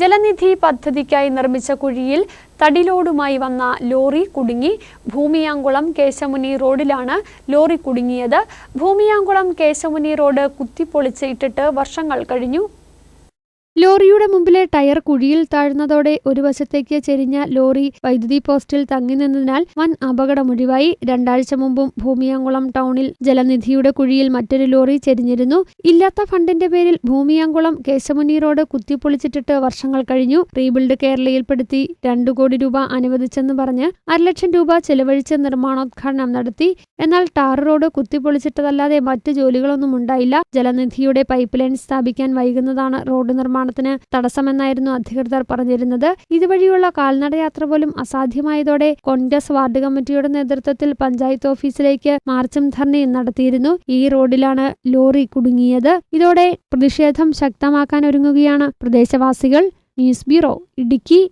ജലനിധി പദ്ധതിക്കായി നിർമ്മിച്ച കുഴിയിൽ തടിലോടുമായി വന്ന ലോറി കുടുങ്ങി. ഭൂമിയാങ്കുളം കേശമുനി റോഡിലാണ് ലോറി കുടുങ്ങിയത്. ഭൂമിയാങ്കുളം കേശമുനി റോഡ് കുത്തിപ്പൊളിച്ച് ഇട്ടിട്ട് വർഷങ്ങൾ കഴിഞ്ഞു. ലോറിയുടെ മുമ്പിലെ ടയർ കുഴിയിൽ താഴ്ന്നതോടെ ഒരു വശത്തേക്ക് ചെരിഞ്ഞ ലോറി വൈദ്യുതി പോസ്റ്റിൽ തങ്ങി നിന്നതിനാൽ വൻ അപകടമൊഴിവായി. രണ്ടാഴ്ച മുമ്പും ഭൂമിയാങ്കുളം ടൗണിൽ ജലനിധിയുടെ കുഴിയിൽ മറ്റൊരു ലോറി ചെരിഞ്ഞിരുന്നു. ഇല്ലാത്ത ഫണ്ടിന്റെ പേരിൽ ഭൂമിയാങ്കുളം കേശമുനി റോഡ് കുത്തിപ്പൊളിച്ചിട്ടിട്ട് വർഷങ്ങൾ കഴിഞ്ഞു. റീബിൽഡ് കേരളയിൽപ്പെടുത്തി രണ്ടു കോടി രൂപ അനുവദിച്ചെന്ന് പറഞ്ഞ് അരലക്ഷം രൂപ ചെലവഴിച്ച് നിർമ്മാണോദ്ഘാടനം നടത്തി. എന്നാൽ ടാർ റോഡ് കുത്തിപ്പൊളിച്ചിട്ടതല്ലാതെ മറ്റു ജോലികളൊന്നും ഉണ്ടായില്ല. ജലനിധിയുടെ പൈപ്പ് ലൈൻ സ്ഥാപിക്കാൻ വൈകുന്നതാണ് റോഡ് നിർമ്മാണത്തിന് തടസ്സമെന്നായിരുന്നു അധികൃതർ പറഞ്ഞിരുന്നത്. ഇതുവഴിയുള്ള കാൽനടയാത്ര പോലും അസാധ്യമായതോടെ കോൺഗ്രസ് വാർഡ് കമ്മിറ്റിയുടെ നേതൃത്വത്തിൽ പഞ്ചായത്ത് ഓഫീസിലേക്ക് മാർച്ചും ധർണയും നടത്തിയിരുന്നു. ഈ റോഡിലാണ് ലോറി കുടുങ്ങിയത്. ഇതോടെ പ്രതിഷേധം ശക്തമാക്കാൻ ഒരുങ്ങുകയാണ് പ്രദേശവാസികൾ. News bureau Idukki.